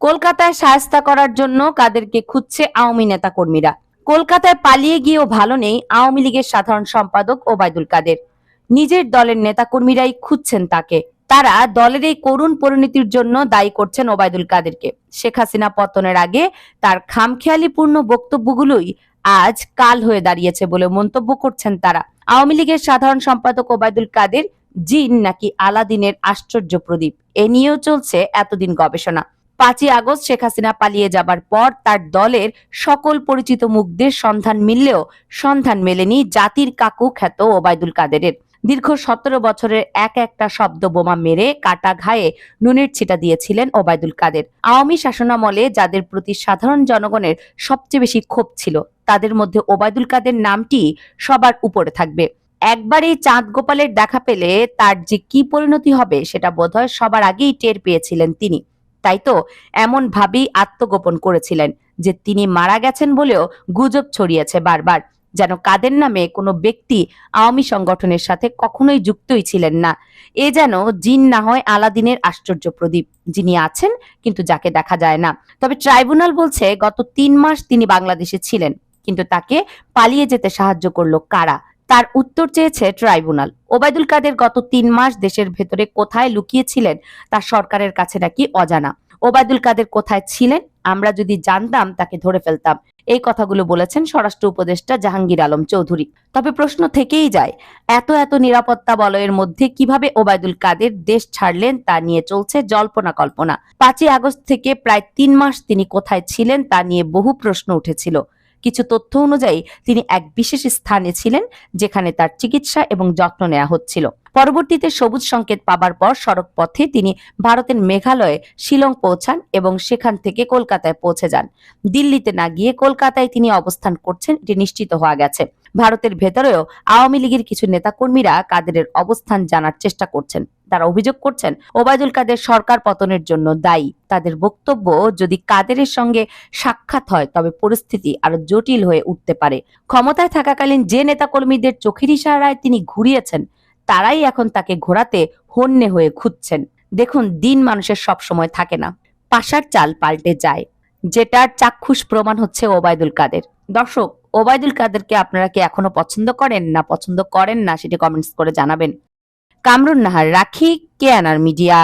কলকাতায় সায়স্তা করার জন্য কাদেরকে খুঁজছে আওয়ামী নেতা কর্মীরা কলকাতায় পালিয়ে গিয়েও ভালো নেই আওয়ামী লীগের সাধারণ সম্পাদক ওবায়দুল কাদের। নিজের দলের নেতাকর্মীরাই খুঁজছেন তাকে। তারা দলের এই করুণ পরিণতির জন্য দায়ী করছেন ওবায়দুল কাদেরকে। শেখ হাসিনা পতনের আগে তার খামখেয়ালিপূর্ণ বক্তব্যগুলোই আজ কাল হয়ে দাঁড়িয়েছে বলে মন্তব্য করছেন তারা। আওয়ামী লীগের সাধারণ সম্পাদক ওবায়দুল কাদের জিন নাকি আলাদিনের আশ্চর্য প্রদীপ? এ নিয়েও চলছে এতদিন গবেষণা। পাঁচই আগস্ট শেখ হাসিনা পালিয়ে যাবার পর তার দলের সকল পরিচিত মুখদের সন্ধান মিললেও সন্ধান মেলেনি জাতির কাকু খ্যাত ওবায়দুল কাদেরের। দীর্ঘ সতেরো বছরের এক একটা শব্দ বোমা মেরে কাটা ঘায়ে নুনের ছিটা দিয়েছিলেন ওবায়দুল কাদের। আওয়ামী শাসনামলে যাদের প্রতি সাধারণ জনগণের সবচেয়ে বেশি ক্ষোভ ছিল, তাদের মধ্যে ওবায়দুল কাদের নামটি সবার উপরে থাকবে। একবার এই চাঁদ গোপালের দেখা পেলে তার যে কি পরিণতি হবে সেটা বোধহয় সবার আগেই টের পেয়েছিলেন তিনি। তাই তো এমন ভাবেই আত্মগোপন করেছিলেন যে তিনি মারা গেছেন বলেও গুজব ছড়িয়েছে বারবার। যেন কাদের নামে কোনো ব্যক্তি আওয়ামী সংগঠনের সাথে কখনোই যুক্তই ছিলেন না। এ যেন জিন না হয় আলাদিনের আশ্চর্য প্রদীপ। যিনি আছেন, কিন্তু যাকে দেখা যায় না। তবে ট্রাইব্যুনাল বলছে, গত তিন মাস তিনি বাংলাদেশে ছিলেন, কিন্তু তাকে পালিয়ে যেতে সাহায্য করল কারা? তার উত্তর চেয়েছে ট্রাইব্যুনাল। ওবায়দুল কাদের গত তিন মাস দেশের ভেতরে কোথায় লুকিয়েছিলেন তা সরকারের কাছে নাকি অজানা। ওবায়দুল কাদের কোথায় ছিলেন আমরা যদি জানতাম তাকে ধরে ফেলতাম। এই কথাগুলো বলেছেন স্বরাষ্ট্র উপদেষ্টা জাহাঙ্গীর আলম চৌধুরী। তবে প্রশ্ন থেকেই যায়, এত এত নিরাপত্তা বলয়ের মধ্যে কীভাবে ওবায়দুল কাদের দেশ ছাড়লেন তা নিয়ে চলছে জল্পনা কল্পনা। পাঁচই আগস্ট থেকে প্রায় তিন মাস তিনি কোথায় ছিলেন তা নিয়ে বহু প্রশ্ন উঠেছিল। কিছু তথ্য অনুযায়ী তিনি এক বিশেষ স্থানে ছিলেন, যেখানে তার চিকিৎসা এবং যত্ন নেওয়া হচ্ছিল। পরবর্তীতে সবুজ সংকেত পাবার পর সড়ক পথে তিনি ভারতের মেঘালয়ে শিলং পৌঁছান এবং সেখান থেকে কলকাতায় পৌঁছে যান। দিল্লিতে না গিয়ে কলকাতায় তিনি অবস্থান করছেন, এটি নিশ্চিত হওয়া গেছে। ভারতের ভেতরেও আওয়ামী লীগের কিছু নেতাকর্মীরা কাদেরের অবস্থান জানার চেষ্টা করছেন। তারা অভিযোগ করছেন, ওবায়দুল কাদের সরকার পতনের জন্য দায়ী। তাদের বক্তব্য, যদি কাদেরের সঙ্গে সাক্ষাৎ হয়, তবে পরিস্থিতি আরও জটিল হয়ে উঠতে পারে। ক্ষমতায় থাকাকালীন যে নেতাকর্মীদের চোখের ইশারায় তিনি ঘুরিয়েছেন তারাই এখন তাকে ঘোরাতে হন্যে হয়ে খুঁজছেন। দেখুন, দিন মানুষের সব সময় থাকে না। পাশার চাল পাল্টে যায়। যেটার চাক্ষুষ প্রমাণ হচ্ছে ওবায়দুল কাদের। দর্শক, ওবায়দুল কাদেরকে আপনারা কি এখনও পছন্দ করেন না পছন্দ করেন না সেটি কমেন্টস করে জানাবেন। কামরুন নাহার, রাখি, কে আনার মিডিয়া।